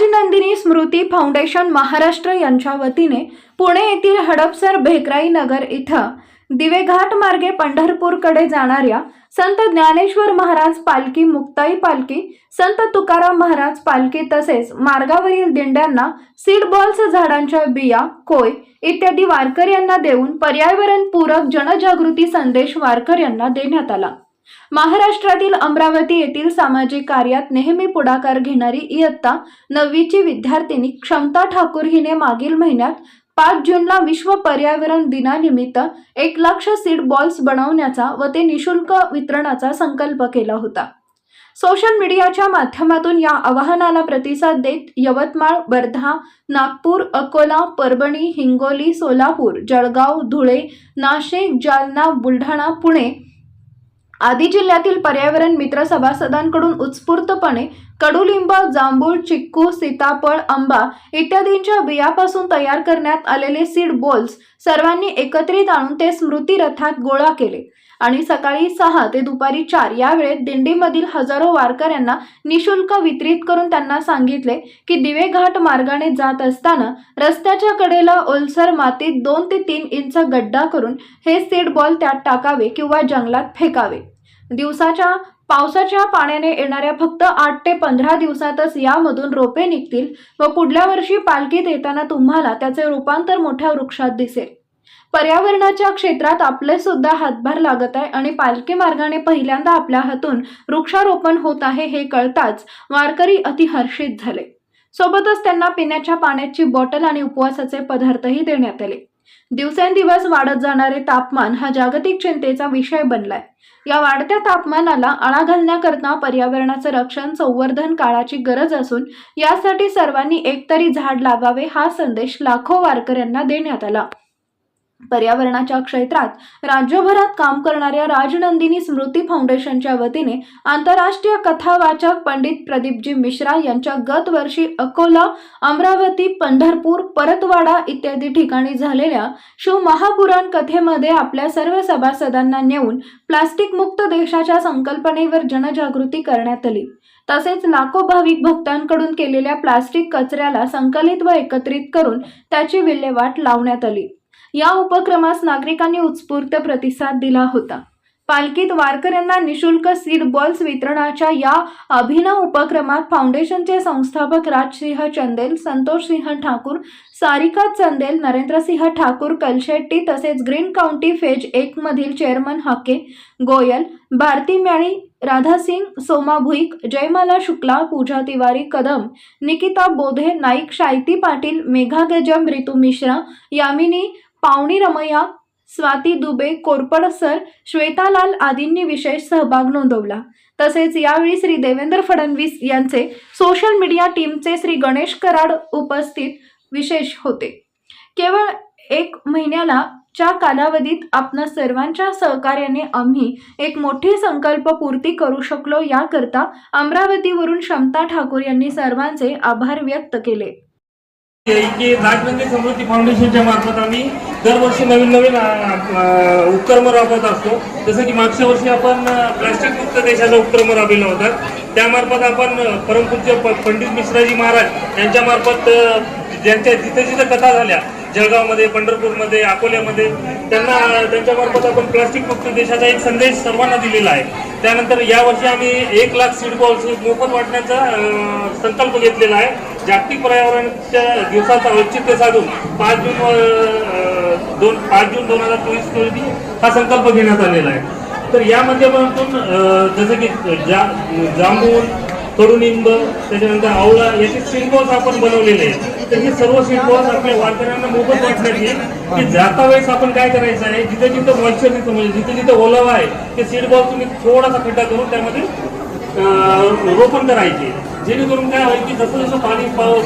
राजनंदिनी स्मृती foundation Maharashtra यांच्या वतीने पुणे येथील हडपसर भेकराई नगर इथं दिवेघाट मार्गे पंढरपूरकडे जाणाऱ्या संत ज्ञानेश्वर महाराज पालखी मुक्ताई पालखी संत तुकाराम महाराज पालखी तसेच मार्गावरील दिंड्यांना सीड बॉल्स झाडांच्या बिया कोय इत्यादी वारकऱ्यांना देऊन पर्यावरणपूरक जनजागृती संदेश वारकऱ्यांना देण्यात आला. महाराष्ट्रातील अमरावती येथील सामाजिक कार्यात नेहमी पुढाकार घेणारी इयत्ता नववीची विद्यार्थिनी क्षमता ठाकूर हिने मागील महिन्यात पाच जूनला विश्व पर्यावरण दिनानिमित्त एक लक्ष सीड बॉल्स बनवण्याचा व ते निशुल्क वितरणाचा संकल्प केला होता. सोशल मीडियाच्या माध्यमातून या आवाहनाला प्रतिसाद देत यवतमाळ वर्धा नागपूर अकोला परभणी हिंगोली सोलापूर जळगाव धुळे नाशिक जालना बुलढाणा पुणे आदी जिल्ह्यातील पर्यावरण मित्र सभासदांकडून उत्स्फूर्तपणे कडुलिंब जांभूळ चिक्कू सीताफळ आंबा इत्यादींच्या बियापासून तयार करण्यात आलेले सीड बॉल्स सर्वांनी एकत्रित आणून ते स्मृती रथात गोळा केले. आणि सकाळी सहा ते दुपारी चार या वेळेत दिंडीमधील हजारो वारकऱ्यांना निशुल्क वितरित करून त्यांना सांगितले की दिवे घाट मार्गाने जात असताना रस्त्याच्या कडेला ओलसर मातीत दोन ते तीन इंच गड्डा करून हे सीड बॉल त्यात टाकावे किंवा जंगलात फेकावे. दिवसाच्या पावसाच्या पाण्याने येणाऱ्या फक्त आठ ते पंधरा दिवसातच यामधून रोपे निघतील व पुढल्या वर्षी पालखीत येताना तुम्हाला त्याचे रूपांतर मोठ्या वृक्षात दिसेल. पर्यावरणाच्या क्षेत्रात आपले सुद्धा हातभार लागत आहे आणि पालखी मार्गाने पहिल्यांदा आपल्या हातून वृक्षारोपण होत आहे हे कळताच वारकरी अतिहर्षित झाले. सोबतच त्यांना पिण्याच्या पाण्याची बॉटल आणि उपवासाचे पदार्थही देण्यात आले. दिवसेंदिवस वाढत जाणारे तापमान हा जागतिक चिंतेचा विषय बनलाय. या वाढत्या तापमानाला आळा घालण्याकरता पर्यावरणाचं रक्षण संवर्धन काळाची गरज असून यासाठी सर्वांनी एकतरी झाड लावावे हा संदेश लाखो वारकऱ्यांना देण्यात आला. पर्यावरणाच्या क्षेत्रात राज्यभरात काम करणाऱ्या राजनंदिनी स्मृती फाउंडेशनच्या वतीने आंतरराष्ट्रीय कथावाचक पंडित प्रदीपजी मिश्रा यांच्या गत वर्षी अकोला अमरावती पंढरपूर परतवाडा इत्यादी ठिकाणी झालेल्या शिवमहापुराण कथेमध्ये आपल्या सर्व सभासदांना नेऊन प्लास्टिक मुक्त देशाच्या संकल्पनेवर जनजागृती करण्यात आली. तसेच लाखो भाविक भक्तांकडून केलेल्या प्लास्टिक कचऱ्याला संकलित व एकत्रित करून त्याची विल्हेवाट लावण्यात आली. या उपक्रमास नागरिकांनी उत्स्फूर्त प्रतिसाद दिला होता. पालखीत वारकऱ्यांना निशुल्क सीड बॉल्स वितरणाच्या या अभिनव उपक्रमात फाउंडेशनचे संस्थापक राजसिंह चंदेल संतोषसिंह ठाकूर सारिका चंदेल नरेंद्रसिंह ठाकूर कलशेट्टी तसेच ग्रीन काउंटी फेज एक मधील चेअरमन हाके गोयल भारती म्याणी राधासिंग सोमा भुईक जयमाला शुक्ला पूजा तिवारी कदम निकिता बोधे नाईक शायती पाटील मेघा गजम रितू मिश्रा यामिनी पावणी रमैया स्वाती दुबे कोरपड सर श्वेतालाल आदींनी विशेष सहभाग नोंदवला. तसेच यावेळी श्री देवेंद्र फडणवीस यांचे सोशल मीडिया टीमचे श्री गणेश कराड उपस्थित विशेष होते. केवळ एक महिन्याला च्या कालावधीत आपणा सर्वांच्या सहकार्याने आम्ही एक मोठी संकल्प पूर्ती करू शकलो याकरता अमरावतीवरून क्षमता ठाकूर यांनी सर्वांचे आभार व्यक्त केले. की राजनंदी समृद्धी फाउंडेशनच्या मार्फत आम्ही दरवर्षी नवीन नवीन उपक्रम राबवत असतो. जसं की मागच्या वर्षी आपण प्लास्टिक मुक्त देशाचा उपक्रम राबविला होता. त्यामार्फत आपण अ, परमपूज्य प- पंडित मिश्राजी महाराज यांच्यामार्फत ज्यांच्या जिथे जिथे कथा झाल्या जळगावमध्ये पंढरपूरमध्ये अकोल्यामध्ये त्यांना त्यांच्यामार्फत आपण प्लास्टिक मुक्त देशाचा एक संदेश सर्वांना दिलेला आहे. त्यानंतर यावर्षी आम्ही एक लाख सीड बॉल्स मोफत वाटण्याचा संकल्प घेतलेला आहे. जागतिक पर्यावरणच्या दिवसाचा औचित्य साधून पाच जून दोन पाच जून दोन हजार चोवीस रोजी हा संकल्प घेण्यात आलेला आहे. तर या माध्यमातून जसं की जा जांभूळ कडुनिंब त्याच्यानंतर आवळा याचे सीडबॉल्स आपण बनवलेले आहेत. तर हे सर्व सीडबॉल्स आपल्या वारकऱ्यांना मोफत वाटण्यात येईल की जाता वेळेस आपण काय करायचं आहे? जिथे जिथं मॉइश्चर दिसतं म्हणजे जिथे जिथे ओलावा आहे ते सीडबॉल तुम्ही थोडासा खड्डा करून त्यामध्ये रोपण करायचे. जेणेकरून काय होईल की जसं जसं पाणी पाऊस